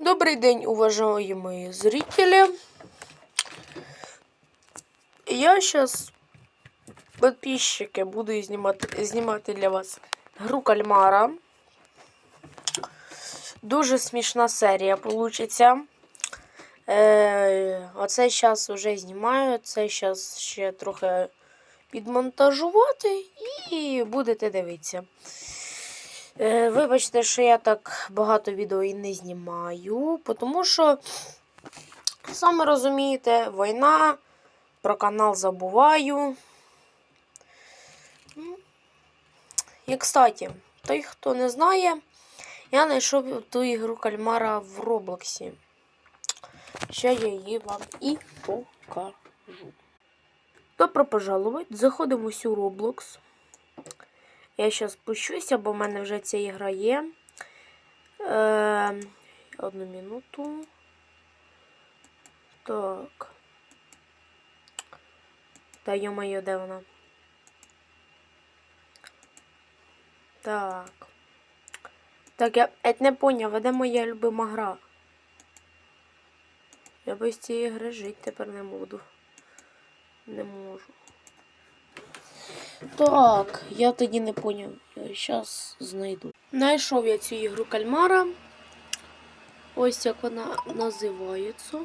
Добрый день, уважаемые зрители. Я сейчас, подписчики, буду знімати, знімати для вас гру кальмара. Дуже смішна серія получиться. Е, оце зараз вже знімаю, це зараз ще трохи підмонтажувати і будете дивитися. Е, вибачте, що я так багато відео і не знімаю, тому що, саме розумієте, війна, про канал забуваю. Ну, І, кстати, той, хто не знає, я знайшов ту ігру кальмара в Роблоксі. Ще я її вам і покажу. Добро пожаловать. Заходимо у Roblox. Я зараз спущуся, бо в мене вже ця ігра є. Е, одну минуту. Так. Та йо-моє, де вона? Так. Так, я геть не поняв, а де моя любима гра? Я без цієї гри жити тепер не буду. Не можу. Так, я тоді не поняв. Зараз знайду. Знайшов я цю ігру кальмара. Ось як вона називається.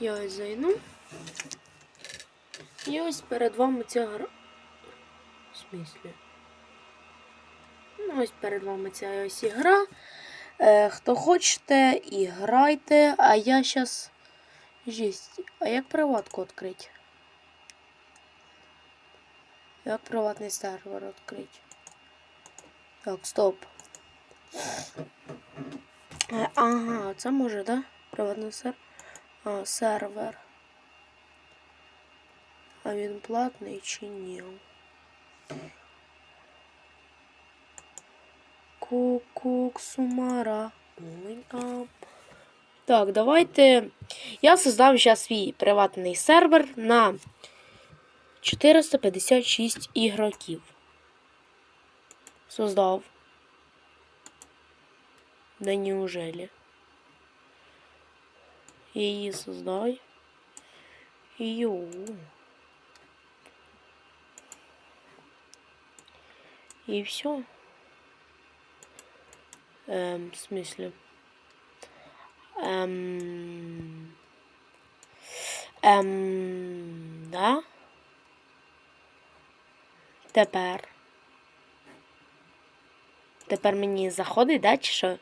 Я ось зайду. І ось перед вами ця гра. В смислі? Ну, ось перед вами ця ось ігра. Е, хто хочете, і грайте. А я зараз. Жесть. А як приватку відкрити? Як приватний сервер відкрити? Так, стоп. Е, Ага, це може, да? Приватний сервер. А, сервер. А він платний чи ні? Кукук Сумара. Так, давайте. Я создав зараз свій приватний сервер на 456 ігроків. Создав. Да неужели? Її создай. Йоу. И все. Эм, в смысле? Эм... Эм... Да? Тепер. Тепер мені заходить, да, чи що?